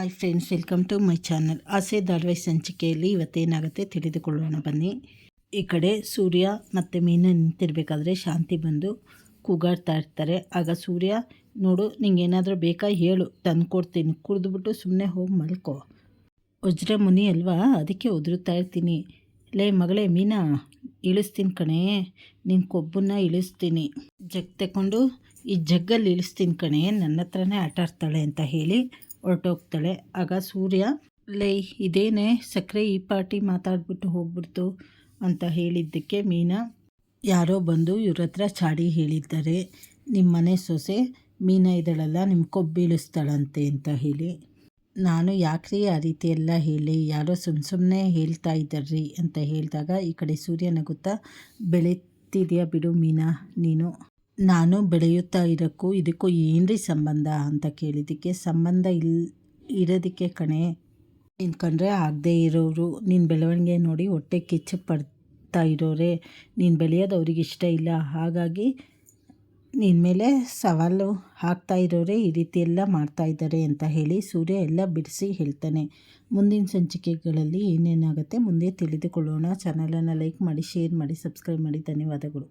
Hi friends welcome to my channel ಆಸೆ ಧಾರಾವಾಹಿ ಸಂಚಿಕೆಯಲ್ಲಿ ಇವತ್ತೇನಾಗುತ್ತೆ ತಿಳಿದುಕೊಳ್ಳೋಣ. ಬನ್ನಿ. ಈ ಕಡೆ ಸೂರ್ಯ ಮತ್ತು ಮೀನು ನಿಂತಿರಬೇಕಾದ್ರೆ ಶಾಂತಿ ಬಂದು ಕೂಗಾಡ್ತಾ ಇರ್ತಾರೆ. ಆಗ ಸೂರ್ಯ, ನೋಡು ನಿಂಗೆ ಏನಾದರೂ ಬೇಕಾ ಹೇಳು. ತಂದು ಕೊಡ್ತೀನಿ. ಕುಡಿದ್ಬಿಟ್ಟು ಸುಮ್ಮನೆ ಹೋಗಿ ಮಲ್ಕೋ. ವಜ್ರ ಮುನಿ ಅಲ್ವಾ? ಅದಕ್ಕೆ ಉದುರುತ್ತಾ ಇರ್ತೀನಿ. ಲೇ ಮಗಳೇ, ಮೀನಾ, ಇಳಿಸ್ತೀನಿ ಕಣೇ. ನಿನ್ನ ಕೊಬ್ಬನ್ನ ಇಳಿಸ್ತೀನಿ. ಜಗ್ ತಗೊಂಡು ಈ ಜಗ್ಗಲ್ಲಿ ಇಳಿಸ್ತೀನಿ ಕಣೆ. ನನ್ನ ಹತ್ರನೇ ಆಟ ಆಡ್ತಾಳೆ ಅಂತ ಹೇಳಿ ಹೊರಟೋಗ್ತಾಳೆ. ಆಗ ಸೂರ್ಯ, ಲೈ, ಇದೇನೆ ಸಕ್ಕರೆ ಈ ಪಾರ್ಟಿ ಮಾತಾಡ್ಬಿಟ್ಟು ಹೋಗ್ಬಿಡ್ತು ಅಂತ ಹೇಳಿದ್ದಕ್ಕೆ ಮೀನಾ, ಯಾರೋ ಬಂದು ಇವ್ರ ಹತ್ರ ಚಾಡಿ ಹೇಳಿದ್ದಾರೆ. ನಿಮ್ಮ ಮನೆ ಸೊಸೆ ಮೀನಾ ಇದಳಲ್ಲ ನಿಮ್ಮ ಕೊಬ್ಬಿಳಿಸ್ತಾಳಂತೆ ಅಂತ ಹೇಳಿ. ನಾನು ಯಾಕ್ರಿ ಆ ರೀತಿ ಎಲ್ಲ ಹೇಳಿ, ಯಾರೋ ಸುಮ್ಮ ಸುಮ್ಮನೆ ಹೇಳ್ತಾ ಇದ್ದಾರ್ರಿ ಅಂತ ಹೇಳಿದಾಗ ಈ ಕಡೆ ಸೂರ್ಯ ನಗುತ್ತಾ, ಬೆಳೀತಿದೆಯಾ ಬಿಡು ಮೀನಾ ನೀನು. ನಾನು ಬೆಳೆಯುತ್ತಾ ಇರೋಕ್ಕೂ ಇದಕ್ಕೂ ಏನ್ರಿ ಸಂಬಂಧ ಅಂತ ಕೇಳಿದ್ದಕ್ಕೆ ಸಂಬಂಧ ಇಲ್, ಇರೋದಕ್ಕೆ ಕಣೆ ನಿಂತ್ಕೊಂಡ್ರೆ ಆಗದೆ ಇರೋರು ನಿನ್ನ ಬೆಳವಣಿಗೆ ನೋಡಿ ಹೊಟ್ಟೆ ಕಿಚ್ಚು ಪಡ್ತಾ ಇರೋರೆ, ನೀನು ಬೆಳೆಯೋದು ಅವ್ರಿಗೆ ಇಷ್ಟ ಇಲ್ಲ. ಹಾಗಾಗಿ ನಿನ್ನ ಮೇಲೆ ಸವಾಲು ಹಾಕ್ತಾ ಇರೋರೇ, ಈ ರೀತಿ ಎಲ್ಲ ಮಾಡ್ತಾ ಇದ್ದಾರೆ ಅಂತ ಹೇಳಿ ಸೂರ್ಯ ಎಲ್ಲ ಬಿಡಿಸಿ ಹೇಳ್ತಾನೆ. ಮುಂದಿನ ಸಂಚಿಕೆಗಳಲ್ಲಿ ಏನೇನಾಗುತ್ತೆ ಮುಂದೆ ತಿಳಿದುಕೊಳ್ಳೋಣ. ಚಾನಲನ್ನು ಲೈಕ್ ಮಾಡಿ ಶೇರ್ ಮಾಡಿ ಸಬ್ಸ್ಕ್ರೈಬ್ ಮಾಡಿ. ಧನ್ಯವಾದಗಳು.